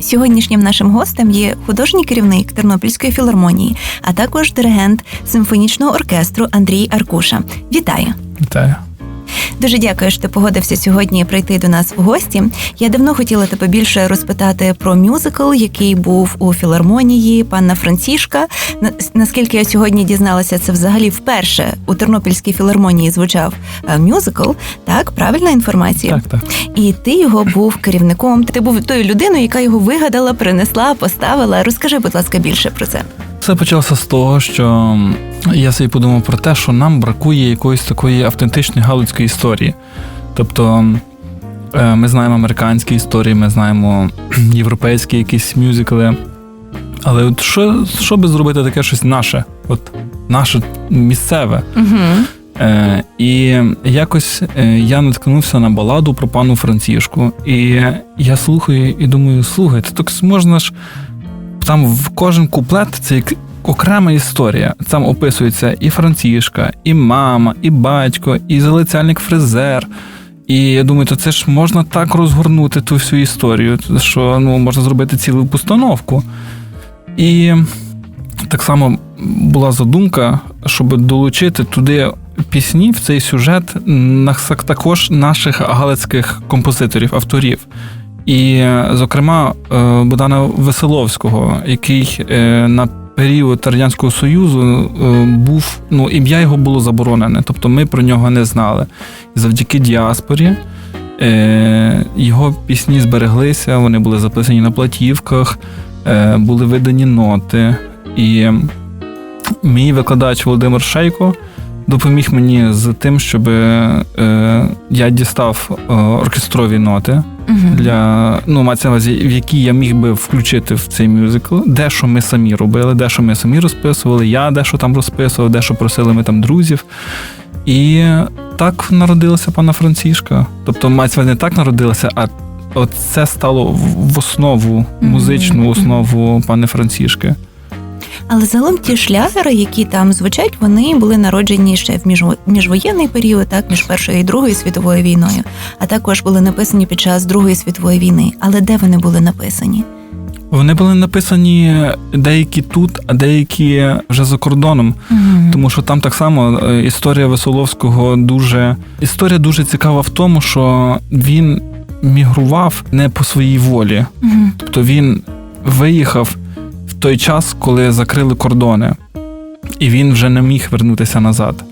Сьогоднішнім нашим гостем є художній керівник Тернопільської філармонії, а також диригент симфонічного оркестру Андрій Аркуша. Вітаю! Вітаю. Дуже дякую, що ти погодився сьогодні прийти до нас в гості. Я давно хотіла тебе більше розпитати про мюзикл, який був у філармонії панна Францішка. На- Наскільки я сьогодні дізналася, це взагалі вперше у Тернопільській філармонії звучав е, мюзикл. Так, правильна інформація. Так, так. І ти його був керівником. Ти був тою людиною, яка його вигадала, принесла, поставила. Розкажи, будь ласка, більше про це. Все почалося з того, що я собі подумав про те, що нам бракує якоїсь такої автентичної галицької історії. Тобто е, ми знаємо американські історії, ми знаємо європейські якісь мюзикли. Але от що, що би зробити таке щось наше, от наше місцеве? Угу. Е, і якось е, я наткнувся на баладу про пану Францішку, і я слухаю і думаю, слухайте, так можна ж там в кожен куплет це як окрема історія. Там описується і Францішка, і мама, і батько, і залицяльник фрезер. І я думаю, то це ж можна так розгорнути ту всю історію, що ну, можна зробити цілу постановку. І так само була задумка, щоб долучити туди пісні в цей сюжет також наших галицьких композиторів, авторів. І, зокрема, е, Богдана Веселовського, який е, на період Радянського Союзу е, був, ну, ім'я його було заборонене, тобто ми про нього не знали. І завдяки діаспорі його пісні збереглися, вони були записані на платівках, були видані ноти. І мій викладач Володимир Шейко допоміг мені з тим, щоб я дістав оркестрові ноти Угу. для ну мається на увазі, в які я міг би включити в цей мюзикл. Дещо ми самі робили, дещо ми самі розписували, я дещо там розписував, дещо просили ми там друзів. І так народилася пана Францішка. Тобто, мається не так народилася, а от це стало в в основу, музичну основу пани Францішки. Але загалом ті шлягери, які там звучать, вони були народжені ще в міжво- міжвоєнний період, так між першою і другою світовою війною, а також були написані під час Другої світової війни. Але де вони були написані? Вони були написані деякі тут, а деякі вже за кордоном. Мгм. Тому що там так само е, історія Веселовського дуже історія дуже цікава в тому, що він мігрував не по своїй волі. Мгм. Тобто він виїхав в той час, коли закрили кордони, і він вже не міг вернутися назад.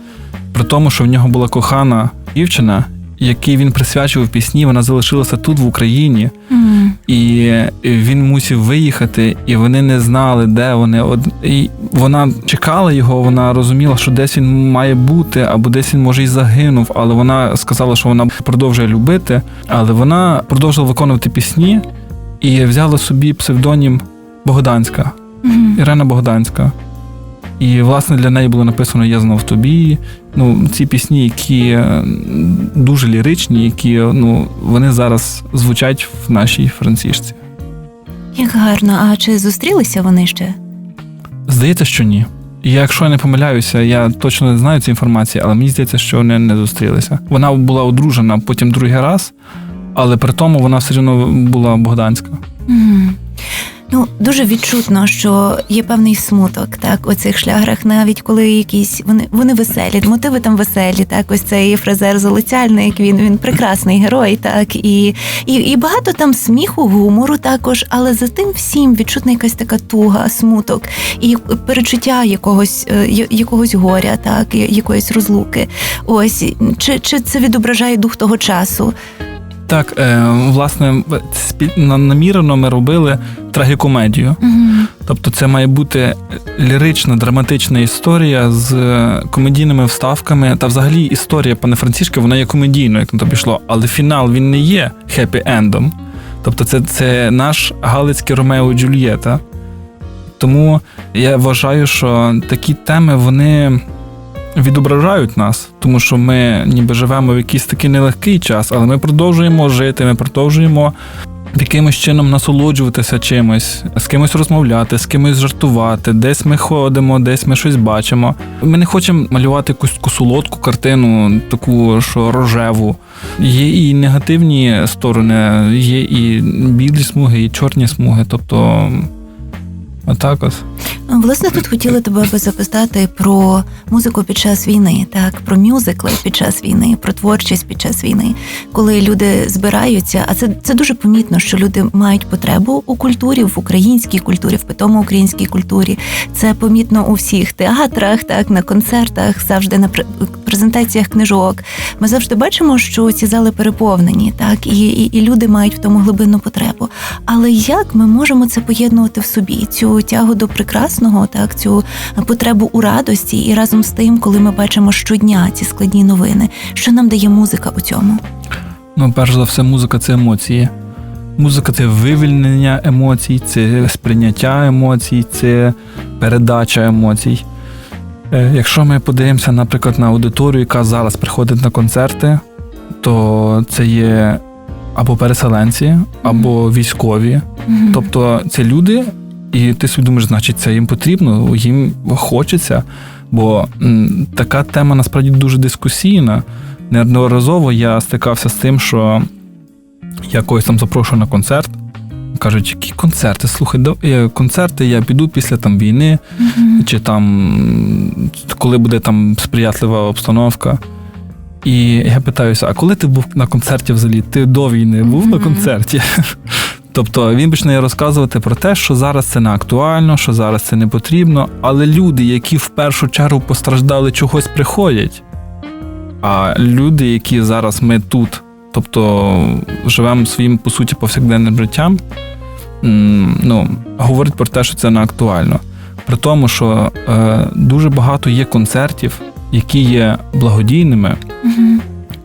При тому, що в нього була кохана дівчина, якій він присвячував пісні, вона залишилася тут, в Україні. Мгм. І він мусив виїхати, і вони не знали, де вони. І вона чекала його, вона розуміла, що десь він має бути, або десь він може і загинув. Але вона сказала, що вона продовжує любити. Але вона продовжила виконувати пісні і взяла собі псевдонім Богданська, Мгм. Ірена Богданська. І, власне, для неї було написано Я знов тобі. Ну, ці пісні, які е, дуже ліричні, які ну, вони зараз звучать в нашій францішці. Як гарно. А чи зустрілися вони ще? Здається, що ні. І якщо я не помиляюся, я точно не знаю цієї інформації, але мені здається, що вони не зустрілися. Вона була одружена потім другий раз, але при тому вона все одно була богданська. Мгм. Ну, дуже відчутно, що є певний смуток, так, у цих шляграх, навіть коли якісь вони, вони веселі, мотиви там веселі, так, ось цей фрезер залицяльник, він, він прекрасний герой, так, і, і, і багато там сміху, гумору також, але за тим всім відчутна якась така туга, смуток і перечуття якогось, е, якогось горя, так, якоїсь розлуки. Ось, чи, чи це відображає дух того часу? Так, е, власне, намірено ми робили трагікомедію. Мгм. Тобто це має бути лірична, драматична історія з комедійними вставками. Та взагалі історія пане Францішка, вона є комедійною, як на то пішло, але фінал він не є хеппі-ендом. Тобто, це, це наш галицький Ромео і Джульєта. Тому я вважаю, що такі теми вони відображають нас, тому що ми ніби живемо в якийсь такий нелегкий час, але ми продовжуємо жити, ми продовжуємо якимось чином насолоджуватися чимось, з кимось розмовляти, з кимось жартувати. Десь ми ходимо, десь ми щось бачимо. Ми не хочемо малювати якусь таку солодку картину, таку що рожеву. Є і негативні сторони, є і білі смуги, і чорні смуги. Тобто, отак от. Власне, тут хотіла тебе би запитати про музику під час війни, так про мюзикли під час війни, про творчість під час війни, коли люди збираються. А це, це дуже помітно, що люди мають потребу у культурі, в українській культурі, в питому українській культурі. Це помітно у всіх театрах, так на концертах, завжди на пр- презентаціях книжок. Ми завжди бачимо, що ці зали переповнені, так і, і, і люди мають в тому глибинну потребу. Але як ми можемо це поєднувати в собі? Цю тягу до прекрасного, так цю потребу у радості, і разом з тим, коли ми бачимо щодня ці складні новини, що нам дає музика у цьому? Ну, перш за все, музика це емоції. Музика це вивільнення емоцій, це сприйняття емоцій, це передача емоцій. Е, Якщо ми подивимося, наприклад, на аудиторію, яка зараз приходить на концерти, то це є або переселенці, або військові. Тобто це люди, і ти собі думаєш, значить, це їм потрібно, їм хочеться. Бо м, така тема насправді дуже дискусійна. Неодноразово я стикався з тим, що я когось там запрошую на концерт. Кажуть, які концерти? Слухай, е, концерти я піду після там війни, Мгм. чи там коли буде там сприятлива обстановка. І я питаюся: а коли ти був на концерті взагалі? Ти до війни був на концерті? Тобто він починає розказувати про те, що зараз це не актуально, що зараз це не потрібно, але люди, які в першу чергу постраждали, чогось приходять. А люди, які зараз ми тут, тобто живемо своїм, по суті, повсякденним життям, ну, говорять про те, що це не актуально. При тому, що е, дуже багато є концертів, які є благодійними, Мгм.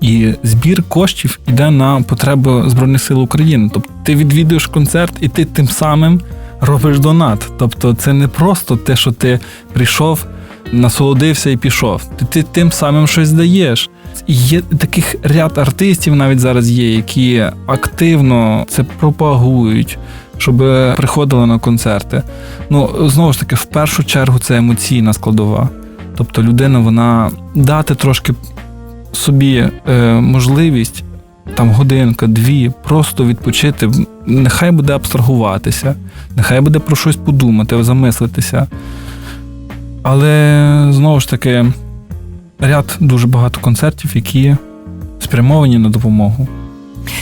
І збір коштів йде на потреби Збройних сил України. Тобто ти відвідуєш концерт, і ти тим самим робиш донат. Тобто, це не просто те, що ти прийшов, насолодився і пішов. Ти, ти тим самим щось даєш. І є таких ряд артистів навіть зараз є, які активно це пропагують. Щоб приходили на концерти. Ну, знову ж таки, в першу чергу це емоційна складова. Тобто людина, вона дати трошки собі е, можливість там годинка, дві, просто відпочити, нехай буде абстрагуватися, нехай буде про щось подумати, замислитися. Але знову ж таки, ряд дуже багато концертів, які спрямовані на допомогу.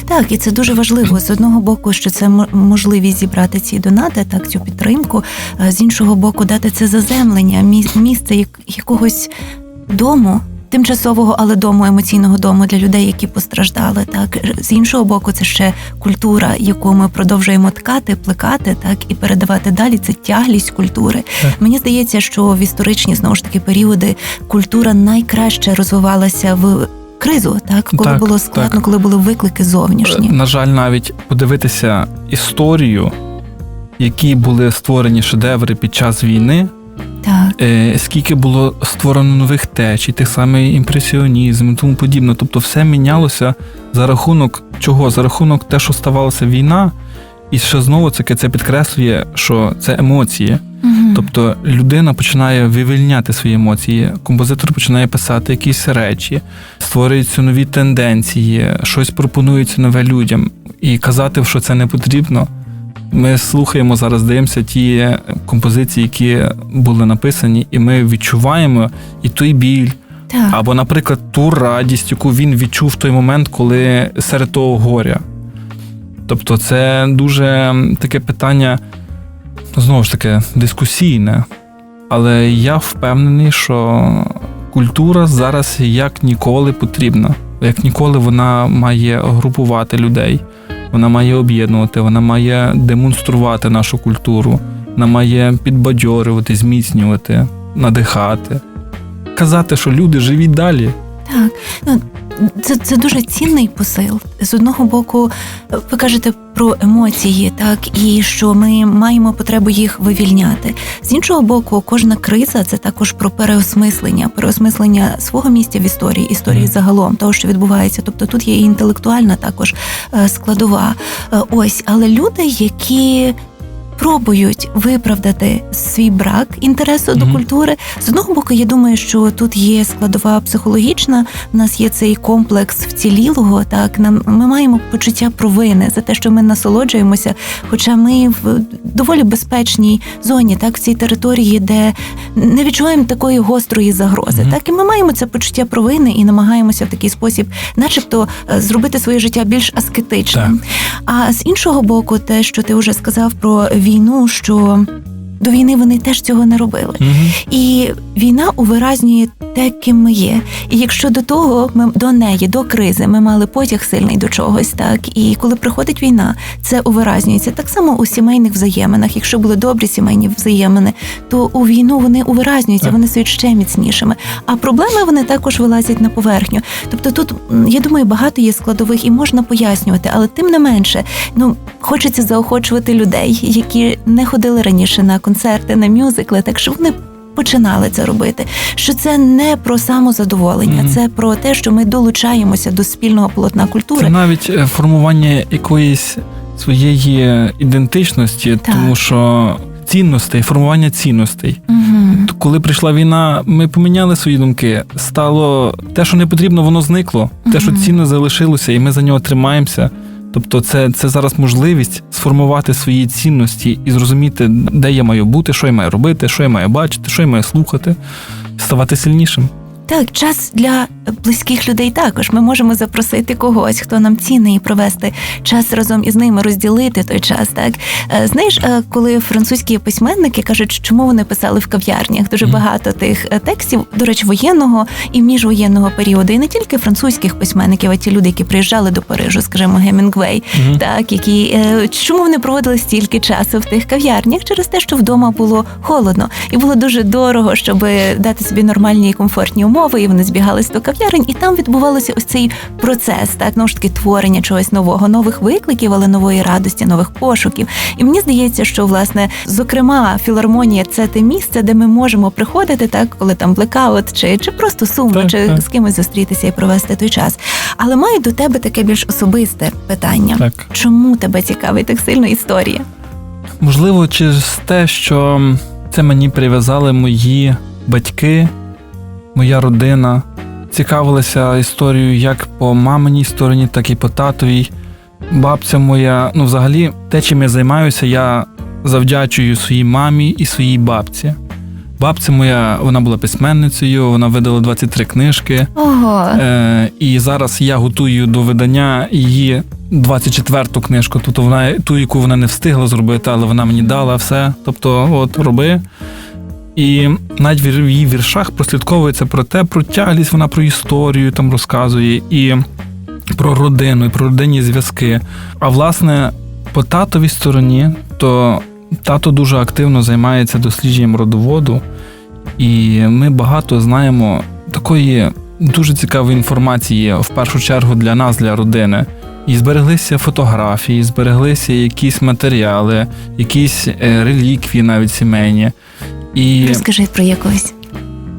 Так, і це дуже важливо з одного боку, що це можливість зібрати ці донати, так цю підтримку. З іншого боку, дати це заземлення, місце як- якогось дому. Тимчасового, але дому емоційного дому для людей, які постраждали. Так з іншого боку, це ще культура, яку ми продовжуємо ткати, плекати, так і передавати далі. Це тяглість культури. Так. Мені здається, що в історичні знову ж таки періоди культура найкраще розвивалася в кризу, так коли Так, було складно, так. коли були виклики зовнішні. Е, На жаль, навіть подивитися історію, які були створені шедеври під час війни, Так, е, скільки було створено нових течій, тих самий імпресіонізм і тому подібне. Тобто все мінялося за рахунок чого? За рахунок те, що ставалася війна, і ще знову таки це підкреслює, що це емоції. Тобто людина починає вивільняти свої емоції, композитор починає писати якісь речі, створюються нові тенденції, щось пропонується нове людям. І казати, що це не потрібно. Ми слухаємо зараз, дивимося ті композиції, які були написані, і ми відчуваємо і той біль, так. або, наприклад, ту радість, яку він відчув в той момент, коли серед того горя. Тобто, це дуже таке питання, знову ж таки, дискусійне. Але я впевнений, що культура зараз як ніколи потрібна. Як ніколи вона має групувати людей, вона має об'єднувати, вона має демонструвати нашу культуру, вона має підбадьорювати, зміцнювати, надихати казати, що люди живіть далі. Так, ну це, це дуже цінний посил. З одного боку, ви кажете про емоції, так і що ми маємо потребу їх вивільняти. З іншого боку, кожна криза це також про переосмислення, переосмислення свого місця в історії, історії загалом, того, що відбувається. Тобто тут є і інтелектуальна також е, складова. Е, Ось, але люди, які пробують виправдати свій брак інтересу до культури. З одного боку, я думаю, що тут є складова психологічна. У нас є цей комплекс вцілілого. Так нам ми маємо почуття провини за те, що ми насолоджуємося, хоча ми в доволі безпечній зоні, так в цій території, де не відчуваємо такої гострої загрози. Мгм. Так і ми маємо це почуття провини і намагаємося в такий спосіб, начебто, е, зробити своє життя більш аскетичним. А з іншого боку, те, що ти вже сказав про війну, що до війни вони теж цього не робили. Мгм. І війна увиразнює те, ким ми є. І якщо до того ми до неї, до кризи, ми мали потяг сильний до чогось, так і коли приходить війна, це увиразнюється так само у сімейних взаєминах. Якщо були добрі сімейні взаємини, то у війну вони увиразнюються, вони стають ще міцнішими. А проблеми вони також вилазять на поверхню. Тобто, тут я думаю, багато є складових і можна пояснювати, але тим не менше, ну хочеться заохочувати людей, які не ходили раніше на концерти, на мюзикли, так що вони. Починали це робити, що це не про самозадоволення, Мгм. це про те, що ми долучаємося до спільного полотна культури. Це навіть е, формування якоїсь своєї ідентичності, Так. тому що цінностей, формування цінностей. Угу. Коли прийшла війна, ми поміняли свої думки. Стало те, що не потрібно, воно зникло. Те, що цінно залишилося, і ми за нього тримаємося. Тобто, це, це зараз можливість сформувати свої цінності і зрозуміти, де я маю бути, що я маю робити, що я маю бачити, що я маю слухати, ставати сильнішим. Так, час для близьких людей також. Ми можемо запросити когось, хто нам цінний, і провести час разом із ними, розділити той час. Так Е, знаєш, е, коли французькі письменники кажуть, чому вони писали в кав'ярнях, дуже багато тих е, текстів, до речі, воєнного і міжвоєнного періоду, і не тільки французьких письменників, а ті люди, які приїжджали до Парижу, скажімо, Гемінгвей, Мгм. так які чому вони проводили стільки часу в тих кав'ярнях? Через те, що вдома було холодно, і було дуже дорого, щоб дати собі нормальні і комфортні умови. І вони збігались до кав'ярень, і там відбувалося ось цей процес, так ну ж таки творення чогось нового, нових викликів, але нової радості, нових пошуків. І мені здається, що власне, зокрема, філармонія це те місце, де ми можемо приходити, так коли там блекаут, чи, чи просто сумно, Так, чи так. з кимось зустрітися і провести той час. Але маю до тебе таке більш особисте питання. Так. Чому тебе цікавить так сильно історія? Можливо, через те, що це мені прив'язали мої батьки, моя родина, цікавилися історією як по маминій стороні, так і по татовій. Бабця моя, ну, взагалі, те, чим я займаюся, я завдячую своїй мамі і своїй бабці. Бабця моя, вона була письменницею, вона видала 23 книжки. Ого, Е, і зараз я готую до видання її 24-ту книжку, тобто вона ту, яку вона не встигла зробити, але вона мені дала все. Тобто, от роби. І навіть в її віршах прослідковується про те, про тяглість, вона про історію там розказує, і про родину, і про родинні зв'язки. А власне, по татовій стороні, то тато дуже активно займається дослідженням родоводу, і ми багато знаємо такої дуже цікавої інформації в першу чергу для нас, для родини. І збереглися фотографії, збереглися якісь матеріали, якісь е, реліквії навіть сімейні. І розкажи про якось.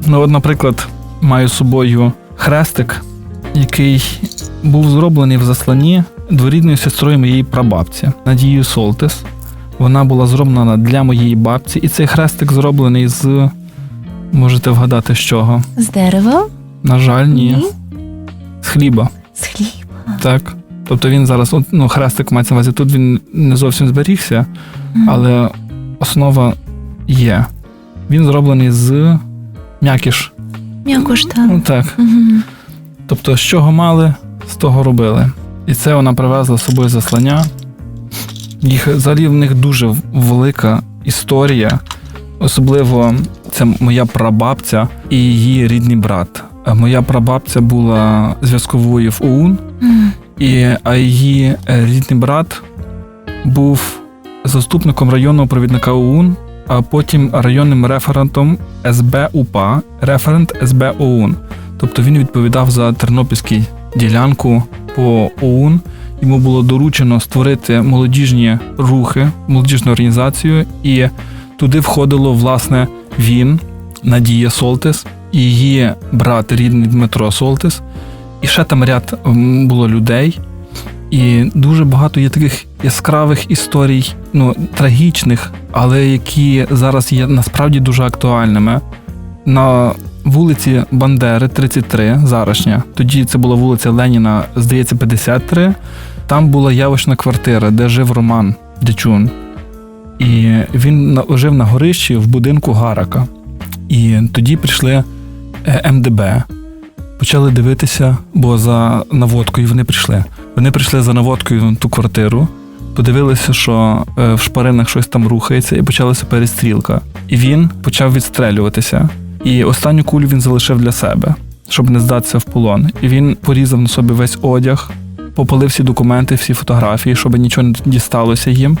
Ну, от, наприклад, маю з собою хрестик, який був зроблений в засланні дворідною сестрою моєї прабабці Надією Солтис. Вона була зроблена для моєї бабці, і цей хрестик зроблений з. Можете вгадати, з чого? З дерева? На жаль, ні. З хліба. З хліба. Так. Тобто він зараз, ну, хрестик мається на увазі, тут він не зовсім зберігся, але основа є. Він зроблений з м'якіш. М'якош Ну так. Мгм. Тобто, з чого мали, з того робили. І це вона привезла з собою заслання. Їх взагалі в них дуже велика історія. Особливо це моя прабабця і її рідний брат. Моя прабабця була зв'язковою в ОУН, і, а її е, рідний брат був заступником районного провідника ОУН, а потім районним референтом СБ УПА, референт СБ ОУН. Тобто він відповідав за тернопільську ділянку по ОУН йому було доручено створити молодіжні рухи, молодіжну організацію, і туди входило власне він, Надія Солтис, її брат рідний Дмитро Солтис, і ще там ряд було людей. І дуже багато є таких яскравих історій, ну трагічних, але які зараз є насправді дуже актуальними. На вулиці Бандери, 33, зарашня. Тоді це була вулиця Леніна, здається, 53. Там була явочна квартира, де жив Роман Дячун. І він жив на горищі в будинку Гарака. І тоді прийшли е, МДБ, почали дивитися, бо за наводкою вони прийшли. Вони прийшли за наводкою на ту квартиру, подивилися, що е, в шпаринах щось там рухається, і почалася перестрілка. І він почав відстрелюватися. І останню кулю він залишив для себе, щоб не здатися в полон. І він порізав на собі весь одяг, попалив всі документи, всі фотографії, щоб нічого не дісталося їм.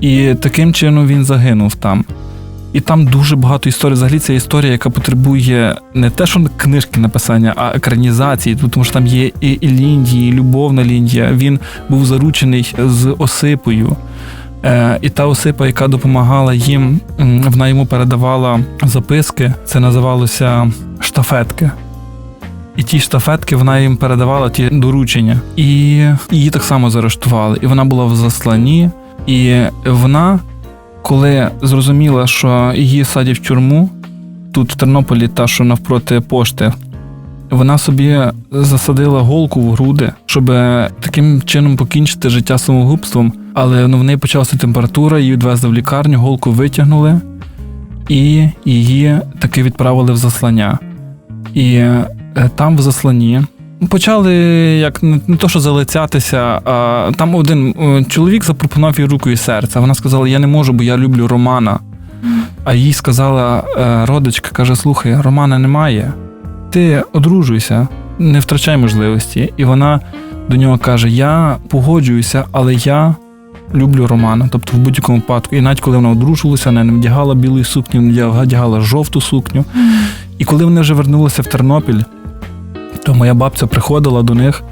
І таким чином він загинув там. І там дуже багато історій. Взагалі це історія, яка потребує не те, що книжки написання, а екранізації, тому що там є і, ліндії, і любовна ліндія. Він був заручений з Осипою. Е, і та Осипа, яка допомагала їм, вона йому передавала записки. Це називалося штафетки. І ті штафетки вона їм передавала ті доручення. І її так само заарештували. І вона була в засланні. І вона, коли зрозуміла, що її садять в тюрму, тут в Тернополі, та, що навпроти пошти, вона собі засадила голку в груди, щоб таким чином покінчити життя самогубством. Але ну, в неї почалася температура, її відвезли в лікарню, голку витягнули, і її таки відправили в заслання. І е, там, в засланні, почали як не, не то, що залицятися, а там один е, чоловік запропонував їй руку і серце. Вона сказала: Я не можу, бо я люблю Романа. А їй сказала е, родичка, каже: Слухай, Романа немає. Ти одружуйся, не втрачай можливості. І вона до нього каже: Я погоджуюся, але я люблю Романа. Тобто в будь-якому випадку. І навіть коли вона одружувалася, вона не вдягала білої сукні, вона вдягала жовту сукню. І коли вони вже вернулися в Тернопіль, то моя бабця приходила до них,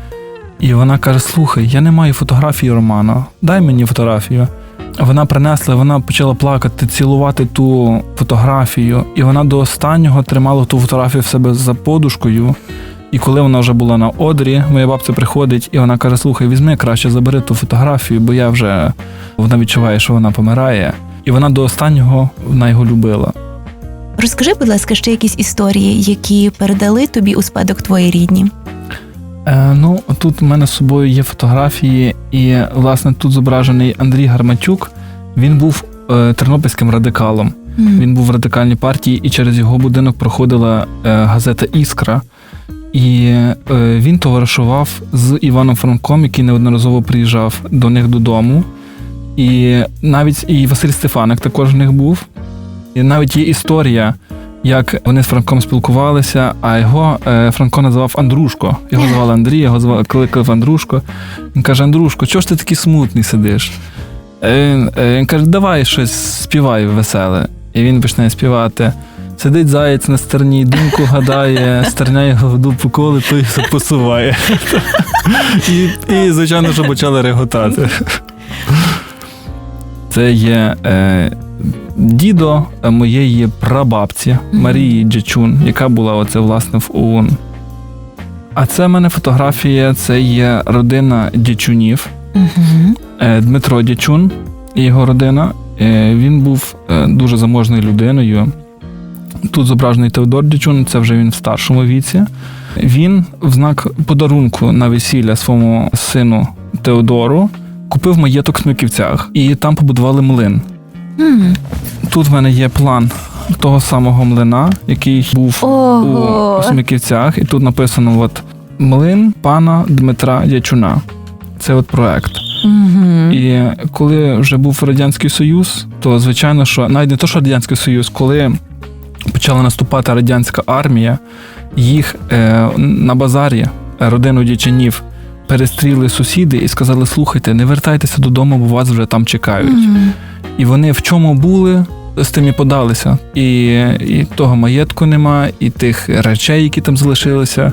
і вона каже: Слухай, я не маю фотографії Романа, дай мені фотографію. Вона принесла, вона почала плакати, цілувати ту фотографію, і вона до останнього тримала ту фотографію в себе за подушкою. І коли вона вже була на одрі, моя бабця приходить і вона каже: Слухай, візьми краще, забери ту фотографію, бо я вже вона відчуває, що вона помирає. І вона до останнього вона його любила. Розкажи, будь ласка, ще якісь історії, які передали тобі у спадок твої рідні. Е, ну, тут в мене з собою є фотографії, і, власне, тут зображений Андрій Гарматюк. Він був е, тернопільським радикалом. Він був в радикальній партії, і через його будинок проходила е, газета Іскра. І е, він товаришував з Іваном Франком, який неодноразово приїжджав до них додому. І навіть і Василь Стефаник також в них був. І навіть є історія, як вони з Франком спілкувалися, а його е, Франко називав Андрушко. Його звали Андрій, його звали кликав Андрушко. Він каже: Андрушко, чого ж ти такий смутний сидиш? Е, Він, е, він каже, давай щось співай веселе. І він починає співати. Сидить заєць на стерні, думку гадає, стерня його в дупу коли, той посуває. І, і звичайно, що почали реготати. Це є е, дідо моєї прабабці Марії Джачун, яка була оце власне в ОУН. А це в мене фотографія, це є родина Дячунів. Угу. Е, Дмитро Дячун і його родина. Е, Він був е, дуже заможною людиною. Тут зображений Теодор Дячун, це вже він в старшому віці. Він в знак подарунку на весілля своєму сину Теодору купив маєток в Смиківцях і там побудували млин. Тут в мене є план того самого млина, який був Ого. у Смиківцях, і тут написано: от млин пана Дмитра Дячуна. Це от проект. Угу. І коли вже був Радянський Союз, то звичайно, що навіть не то, що Радянський Союз, коли почала наступати радянська армія, їх е, на базарі родину дячанів перестріли сусіди і сказали: слухайте, не вертайтеся додому, бо вас вже там чекають. І вони в чому були? з тим і подалися. І, і того маєтку нема, і тих речей, які там залишилися.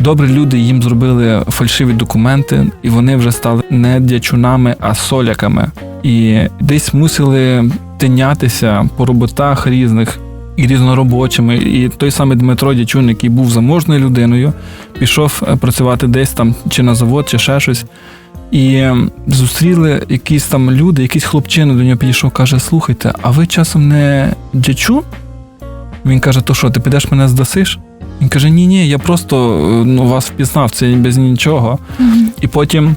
Добрі люди їм зробили фальшиві документи, і вони вже стали не дячунами, а соляками. І десь мусили тинятися по роботах різних і різноробочими. І той самий Дмитро Дячун, який був заможною людиною, пішов е, працювати десь там, чи на завод, чи ще щось. І зустріли якісь там люди, якийсь хлопчина до нього підійшов, каже: Слухайте, а ви часом не дячун? Він каже: То що, ти підеш мене здасиш? Він каже: Ні, ні, я просто е, ну, вас впізнав, це без нічого. Мгм. І потім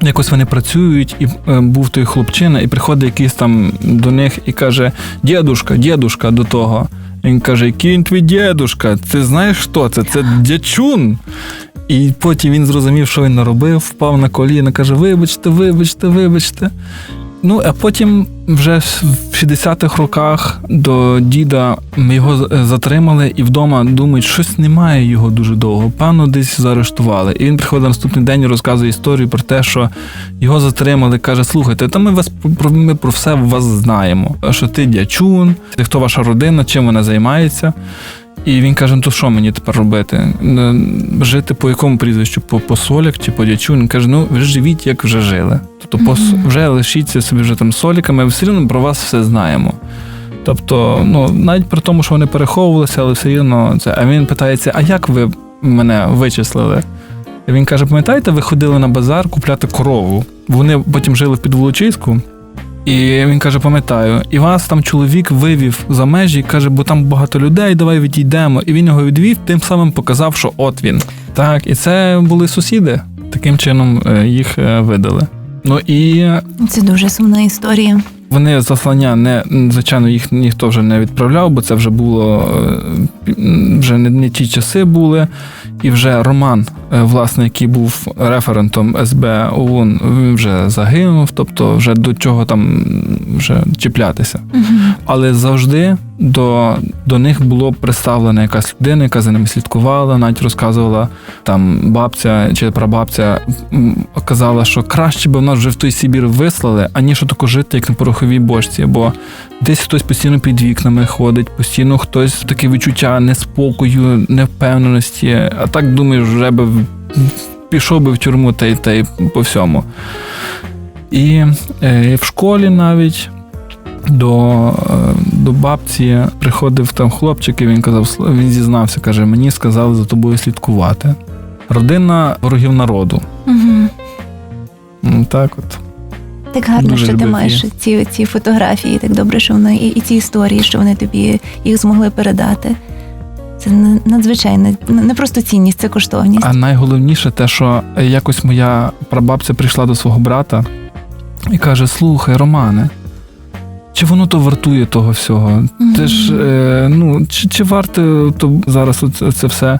якось вони працюють, і е, був той хлопчина, і приходить якийсь там до них і каже: Дідушка, дідушка до того. Він каже, він твій дідушка? Ти знаєш хто це? Це дячун. І потім він зрозумів, що він наробив, впав на коліна, каже: Вибачте, вибачте, вибачте. Ну, а потім вже в 60-х роках до діда його е, затримали, і вдома думають, щось немає його дуже довго. Певно, десь заарештували. І він приходить на наступний день і розказує історію про те, що його затримали. каже: слухайте, та ми вас ми про все вас знаємо. Що ти дячун, хто ваша родина, чим вона займається. І він каже: ну то що мені тепер робити? Жити по якому прізвищу? По, по соляк чи по дячу? Він каже: ну ви живіть, як вже жили. Тобто по, вже лишіться собі вже там соліками, все рівно про вас все знаємо. Тобто, ну навіть при тому, що вони переховувалися, але все рівно це. А він питається: а як ви мене вичислили? І він каже: пам'ятаєте, ви ходили на базар купляти корову? Вони потім жили в Підволочиську. І він каже: пам'ятаю, і вас там чоловік вивів за межі, каже, бо там багато людей, давай відійдемо. І він його відвів, тим самим показав, що от він. Так, і це були сусіди. Таким чином е, їх е, видали. Ну і Це дуже сумна історія. вони заслання не звичайно їх ніхто вже не відправляв, бо це вже було е, вже не, не ті часи були. І вже Роман, е, власне, який був референтом СБ ОУН, він вже загинув, тобто вже до чого там вже чіплятися. Угу. Але завжди до, до них було представлена якась людина, яка за ними слідкувала, навіть розказувала там бабця чи прабабця казала, що краще би в нас вже в той Сибір вислали, аніж тако жити, як на пороховій бочці. Бо десь хтось постійно під вікнами ходить, постійно хтось таке відчуття неспокою, невпевненості. А так думаєш, вже би пішов би в тюрму та й та й по всьому. І е, в школі навіть до, е, до бабці приходив там хлопчик, і він казав, «Сл- він зізнався, каже, мені сказали за тобою слідкувати. Родина ворогів народу. Ну, Так от. Так гарно, Дуже що ти маєш її. ці, ці фотографії, так добре, що вони і, і ці історії, що вони тобі їх змогли передати. Це надзвичайна, не просто цінність, це коштовність. А найголовніше те, що якось моя прабабця прийшла до свого брата і каже: Слухай, Романе, чи воно то вартує того всього? Ти ж, е, ну, чи, чи варте то зараз оце- це все?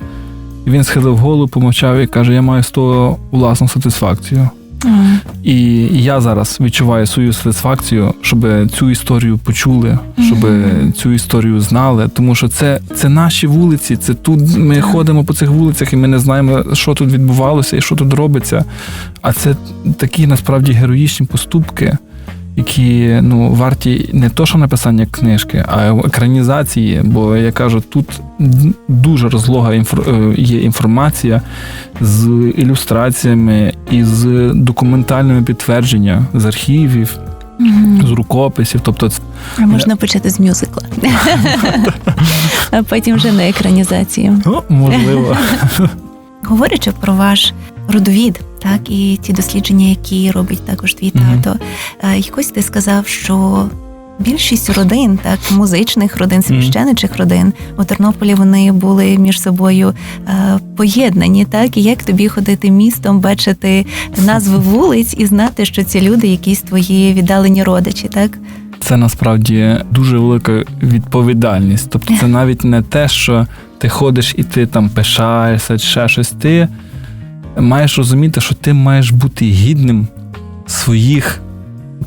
І він схилив голову, помовчав і каже: Я маю з того власну сатисфакцію. Мгм. І я зараз відчуваю свою сатисфакцію, щоб цю історію почули, щоб Мгм. цю історію знали. Тому що це, це наші вулиці. Це тут ми ходимо по цих вулицях, і ми не знаємо, що тут відбувалося і що тут робиться. А це такі насправді героїчні поступки, які ну варті не то, що написання книжки, а екранізації. Бо я кажу, тут дуже розлога е, є інформація з ілюстраціями і з документальними підтвердженнями з архівів, Мгм. з рукописів. Тобто, А можна почати з мюзикла. а потім вже на екранізацію. ну, можливо. Говорячи про ваш родовід, так і ті дослідження, які робить також твій Мгм. тато, е, якось ти сказав, що більшість родин, так музичних родин, священичих родин у Тернополі вони були між собою е, поєднані. Так і як тобі ходити містом, бачити назви вулиць і знати, що ці люди якісь твої віддалені родичі, так Це насправді дуже велика відповідальність. Тобто, це навіть не те, що ти ходиш і ти там пишаєшся, чи ще щось. Ти маєш розуміти, що ти маєш бути гідним своїх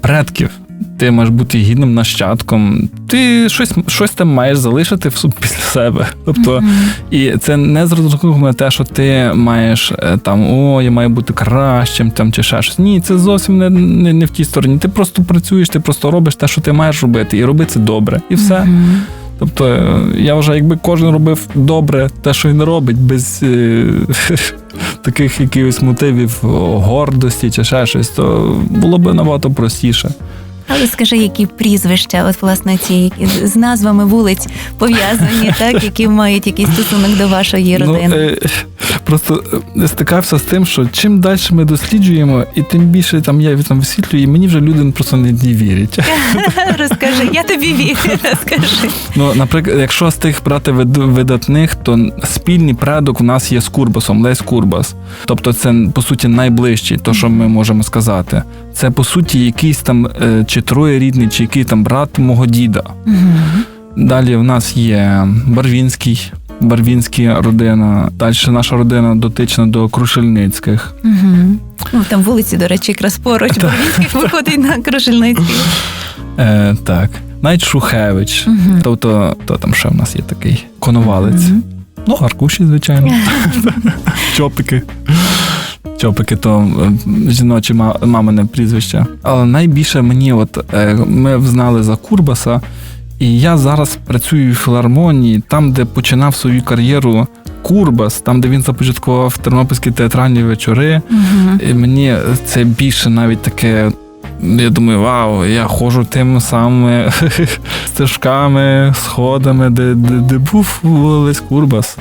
предків. ти маєш бути гідним нащадком. Ти щось, щось там маєш залишити в після себе. Тобто, Мгм. і це не зрозуміло на те, що ти маєш е, там о, я маю бути кращим там чи ще щось. Ні, це зовсім не, не, не в тій стороні. Ти просто працюєш, ти просто робиш те, що ти маєш робити, і роби це добре. І все. Мгм. Тобто, я вважаю, якби кожен робив добре те, що він робить, без е, таких якихось мотивів гордості чи ще щось, то було б набагато простіше. Але скажи, які прізвища, от власне ці які з- назвами вулиць пов'язані, так які мають якийсь стосунок до вашої родини. Ну, е, просто е, стикався з тим, що чим далі ми досліджуємо, і тим більше там я там висвітлюю, і мені вже люди просто не, не вірять. Розкажи, я тобі вірю. Розкажи. Ну, наприклад, якщо з тих брати видатних, то спільний предок у нас є з Курбасом, Лесь Курбас. Тобто, це по суті найближчий, то що ми можемо сказати. Це по суті якийсь там чи троєрідний, чи який там брат мого діда. Мгм. Далі в нас є Барвінський. Барвінська родина. Далі наша родина дотична до Крушельницьких. Мгм. Ну, там вулиці, до речі, якраз поруч. Барвінських виходить на Крушельницький. Е, так. Навіть Шухевич. Мгм. Тобто, то там ще в нас є такий коновалець. Мгм. Ну, Аркуші, звичайно. Чопики. Чопики то жіноче мамине прізвище. Але найбільше мені, от е, ми знали за Курбаса, і я зараз працюю в філармонії, там, де починав свою кар'єру Курбас, там, де він започаткував тернопільські театральні вечори. Мгм. І мені це більше навіть таке. Я думаю, вау, я ходжу тими самими стежками, сходами, де, де, де був Олесь Курбас.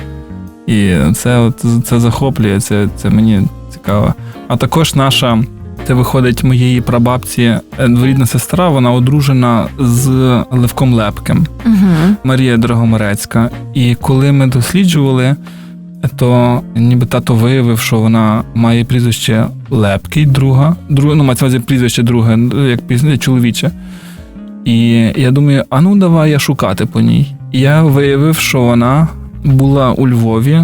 І це, от, це захоплює, це, це мені цікаво. А також наша, це виходить моєї прабабці, е, дворідна сестра, вона одружена з Левком Лепким. Мгм. Марія Драгомерецька. І коли ми досліджували, то ніби тато виявив, що вона має прізвище Лепкий, друга, друга ну, мається прізвище друге, як чоловіче. І я думаю, а ну давай я шукати по ній. І я виявив, що вона була у Львові,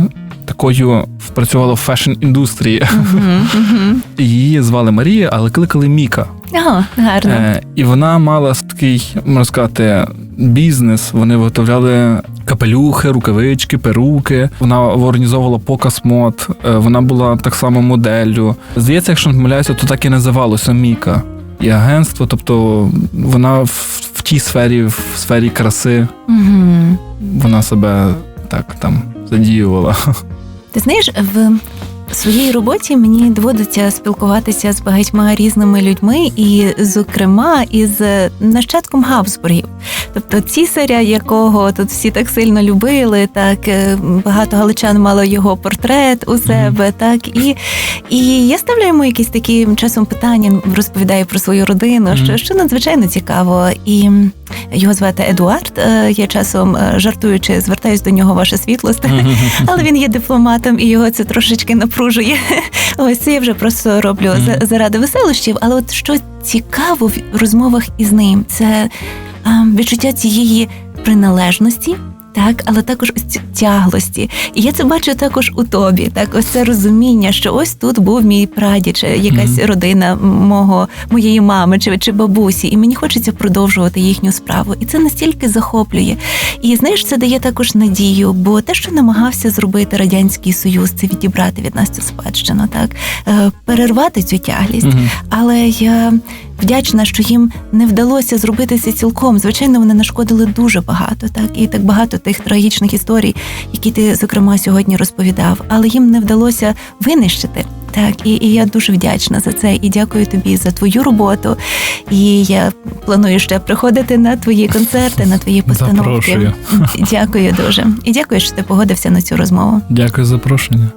такою працювала в фешн-індустрії. Мгм. Мгм. Її звали Марія, але кликали Міка. Ага, гарно. Е, і вона мала такий, можна сказати, бізнес. Вони виготовляли капелюхи, рукавички, перуки. Вона організовувала показ мод. Е, вона була так само моделлю. Здається, якщо не помиляюся, то так і називалося Міка. І агентство, тобто вона в, в тій сфері, в сфері краси, Мгм. вона себе так там задіювала. Ти знаєш, в своїй роботі мені доводиться спілкуватися з багатьма різними людьми, і, зокрема, із нащадком Габсбургів. Тобто цісаря, якого тут всі так сильно любили, так е, багато галичан мало його портрет у себе, так і, і я ставлю йому якісь такі часом питання, розповідаю про свою родину, що, Мгм. що надзвичайно цікаво. І його звати Едуард. е, Я часом е, жартуючи, звертаюсь до нього ваше світлость. Але він є дипломатом і його це трошечки напружує. Ось це я вже просто роблю Мгм. заради веселощів. Але от що цікаво в розмовах із ним, це а, відчуття цієї приналежності. Так, але також ось ці тяглості. І я це бачу також у тобі. Так, ось це розуміння, що ось тут був мій прадід, чи якась Мгм. родина мого моєї мами чи, чи бабусі, і мені хочеться продовжувати їхню справу. І це настільки захоплює. І знаєш, це дає також надію, бо те, що намагався зробити радянський союз, це відібрати від нас цю спадщину, так Е, перервати цю тяглість. Мгм. Але я вдячна, що їм не вдалося зробити це цілком. Звичайно, вони нашкодили дуже багато, так і так багато тих трагічних історій, які ти зокрема сьогодні розповідав. Але їм не вдалося винищити. Так, і, і я дуже вдячна за це. І дякую тобі за твою роботу. І я планую ще приходити на твої концерти, на твої постановки. Запрошую. Дякую дуже. І дякую, що ти погодився на цю розмову. Дякую за запрошення.